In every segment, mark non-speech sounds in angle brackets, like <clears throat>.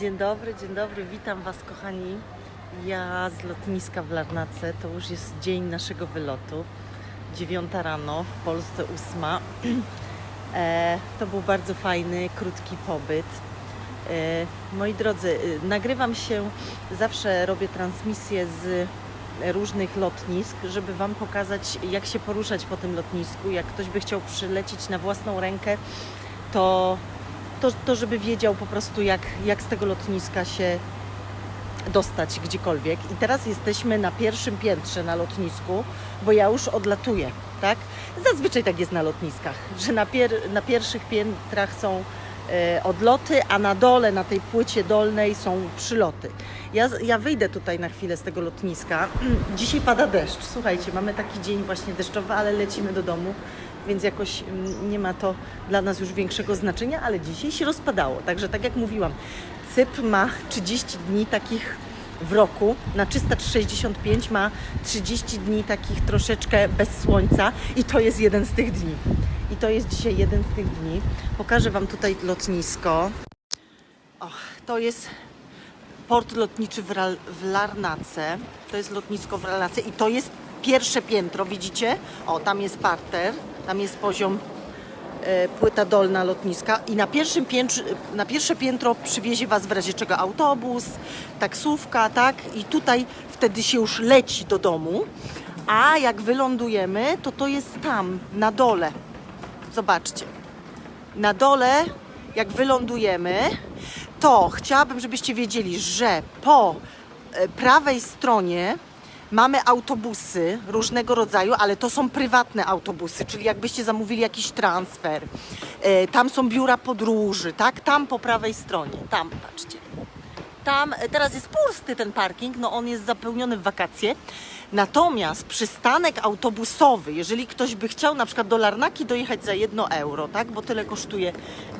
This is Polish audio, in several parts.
Dzień dobry, dzień dobry, witam Was kochani. Ja z lotniska w Larnace, to już jest dzień naszego wylotu. Dziewiąta rano, w Polsce ósma. <clears throat> E, to był bardzo fajny, krótki pobyt. E, moi drodzy, y, nagrywam się, zawsze robię transmisję z różnych lotnisk, żeby Wam pokazać, jak się poruszać po tym lotnisku. Jak ktoś by chciał przylecieć na własną rękę, to to, to żeby wiedział po prostu, jak, jak z tego lotniska się dostać gdziekolwiek. I teraz jesteśmy na pierwszym piętrze na lotnisku, bo ja już odlatuję, tak? Zazwyczaj tak jest na lotniskach, że na, pier, na pierwszych piętrach są odloty, a na dole, na tej płycie dolnej są przyloty. Ja, ja wyjdę tutaj na chwilę z tego lotniska. <clears throat> Dzisiaj pada deszcz. Słuchajcie, mamy taki dzień właśnie deszczowy, ale lecimy do domu więc jakoś mm, nie ma to dla nas już większego znaczenia, ale dzisiaj się rozpadało. Także tak jak mówiłam, Cypr ma 30 dni takich w roku, na 365 ma 30 dni takich troszeczkę bez słońca i to jest jeden z tych dni. I to jest dzisiaj jeden z tych dni. Pokażę Wam tutaj lotnisko. O, to jest port lotniczy w, w Larnace. To jest lotnisko w Larnace i to jest pierwsze piętro, widzicie? O, tam jest parter, tam jest poziom e, płyta dolna lotniska i na, pierwszym piętrze, na pierwsze piętro przywiezie Was w razie czego autobus, taksówka, tak? I tutaj wtedy się już leci do domu, a jak wylądujemy, to to jest tam, na dole. Zobaczcie. Na dole, jak wylądujemy, to chciałabym, żebyście wiedzieli, że po e, prawej stronie mamy autobusy różnego rodzaju, ale to są prywatne autobusy, czyli jakbyście zamówili jakiś transfer. E, Tam są biura podróży, tak? Tam po prawej stronie, tam, patrzcie. Tam, e, teraz jest pusty ten parking, no on jest zapełniony w wakacje. Natomiast przystanek autobusowy, jeżeli ktoś by chciał na przykład do Larnaki dojechać za jedno euro, tak, bo tyle kosztuje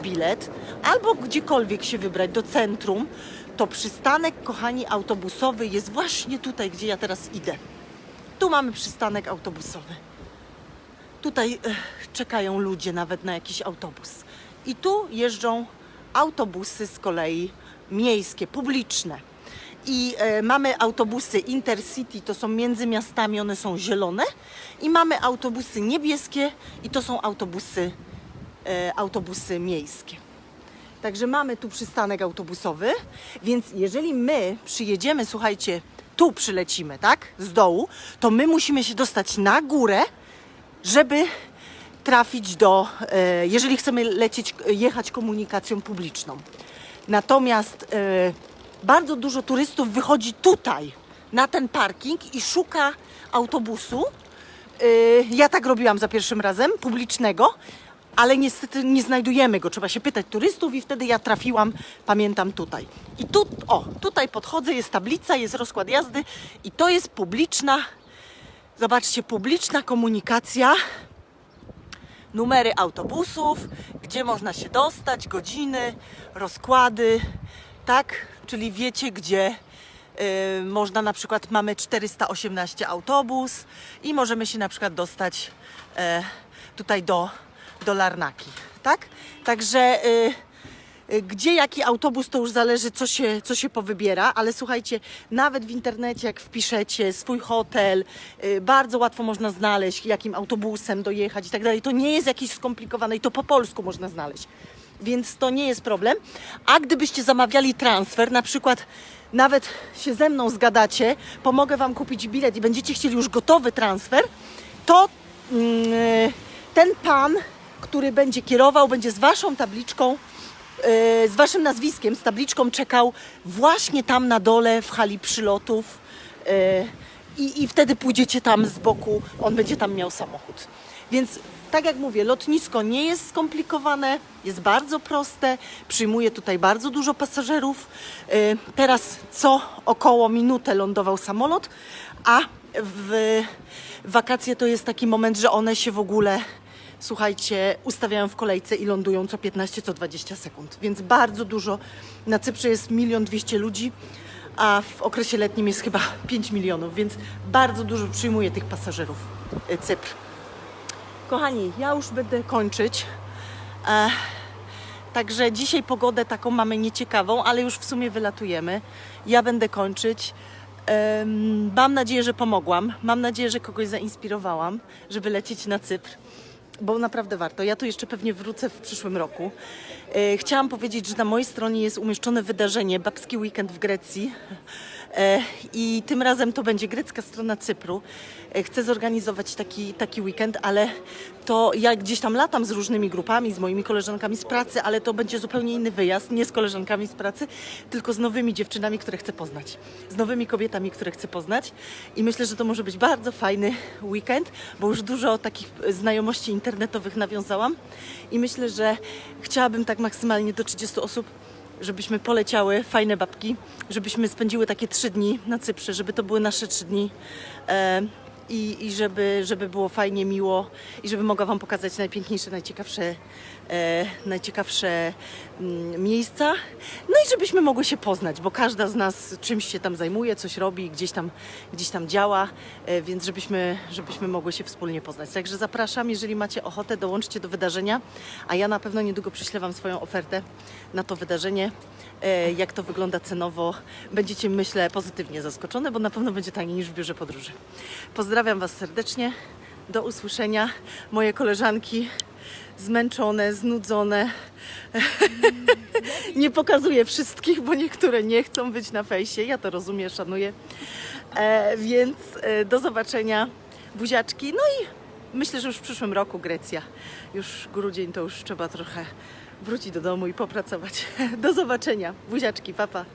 bilet, albo gdziekolwiek się wybrać do centrum, to przystanek, kochani, autobusowy jest właśnie tutaj, gdzie ja teraz idę. Tu mamy przystanek autobusowy. Tutaj e, czekają ludzie nawet na jakiś autobus. I tu jeżdżą autobusy z kolei miejskie, publiczne. I e, mamy autobusy Intercity, to są między miastami, one są zielone. I mamy autobusy niebieskie i to są autobusy, e, autobusy miejskie. Także mamy tu przystanek autobusowy, więc jeżeli my przyjedziemy, słuchajcie, tu przylecimy, tak, z dołu, to my musimy się dostać na górę, żeby trafić do, e, jeżeli chcemy lecieć, jechać komunikacją publiczną. Natomiast e, bardzo dużo turystów wychodzi tutaj, na ten parking i szuka autobusu. E, Ja tak robiłam za pierwszym razem, publicznego, ale niestety nie znajdujemy go. Trzeba się pytać turystów i wtedy ja trafiłam, pamiętam tutaj. I tu, o, tutaj podchodzę, jest tablica, jest rozkład jazdy i to jest publiczna, zobaczcie, publiczna komunikacja numery autobusów, gdzie można się dostać, godziny, rozkłady, tak? Czyli wiecie, gdzie y, można na przykład, mamy 418 autobus i możemy się na przykład dostać e, tutaj do, do Larnaki, tak? Także y, gdzie jaki autobus, to już zależy, co się, co się powybiera, ale słuchajcie, nawet w internecie, jak wpiszecie swój hotel, y, bardzo łatwo można znaleźć, jakim autobusem dojechać i tak dalej. To nie jest jakieś skomplikowane i to po polsku można znaleźć, więc to nie jest problem. A gdybyście zamawiali transfer, na przykład nawet się ze mną zgadacie, pomogę Wam kupić bilet i będziecie chcieli już gotowy transfer, to mm, ten pan, który będzie kierował, będzie z Waszą tabliczką z waszym nazwiskiem, z tabliczką czekał właśnie tam na dole w hali przylotów e, i, i wtedy pójdziecie tam z boku, on będzie tam miał samochód. Więc tak jak mówię, lotnisko nie jest skomplikowane, jest bardzo proste, przyjmuje tutaj bardzo dużo pasażerów. E, Teraz co około minutę lądował samolot, a w wakacje to jest taki moment, że one się w ogóle słuchajcie, ustawiają w kolejce i lądują co 15, co 20 sekund. Więc bardzo dużo. Na Cyprze jest milion dwieście ludzi, a w okresie letnim jest chyba 5 milionów, więc bardzo dużo przyjmuje tych pasażerów y, Cypr. Kochani, ja już będę kończyć. E, Także dzisiaj pogodę taką mamy nieciekawą, ale już w sumie wylatujemy. Ja będę kończyć. Mam nadzieję, że pomogłam. Mam nadzieję, że kogoś zainspirowałam, żeby lecieć na Cypr. Bo naprawdę warto. Ja tu jeszcze pewnie wrócę w przyszłym roku. E, Chciałam powiedzieć, że na mojej stronie jest umieszczone wydarzenie Babski Weekend w Grecji. E, I tym razem to będzie grecka strona Cypru. E, Chcę zorganizować taki, taki weekend, ale to ja gdzieś tam latam z różnymi grupami, z moimi koleżankami z pracy, ale to będzie zupełnie inny wyjazd, nie z koleżankami z pracy, tylko z nowymi dziewczynami, które chcę poznać. Z nowymi kobietami, które chcę poznać. I myślę, że to może być bardzo fajny weekend, bo już dużo takich znajomości internetowych nawiązałam. I myślę, że chciałabym tak maksymalnie do 30 osób żebyśmy poleciały, fajne babki, żebyśmy spędziły takie trzy dni na Cyprze, żeby to były nasze trzy dni e, i, i żeby, żeby było fajnie, miło i żeby mogła Wam pokazać najpiękniejsze, najciekawsze, e, najciekawsze mm, miejsca. No i żebyśmy mogły się poznać, bo każda z nas czymś się tam zajmuje, coś robi, gdzieś tam, gdzieś tam działa, e, więc żebyśmy, żebyśmy mogły się wspólnie poznać. Także zapraszam, jeżeli macie ochotę, dołączcie do wydarzenia, a ja na pewno niedługo przyślę Wam swoją ofertę na to wydarzenie. E, Jak to wygląda cenowo, będziecie, myślę, pozytywnie zaskoczone, bo na pewno będzie taniej niż w biurze podróży. Pozdrawiam Was serdecznie. Do usłyszenia. Moje koleżanki zmęczone, znudzone. <laughs> nie pokazuję wszystkich, bo niektóre nie chcą być na fejsie. Ja to rozumiem, szanuję. E, więc e, do zobaczenia. Buziaczki. No i myślę, że już w przyszłym roku Grecja. Już grudzień to już trzeba trochę wrócić do domu i popracować. <laughs> Do zobaczenia. Buziaczki, papa. Pa.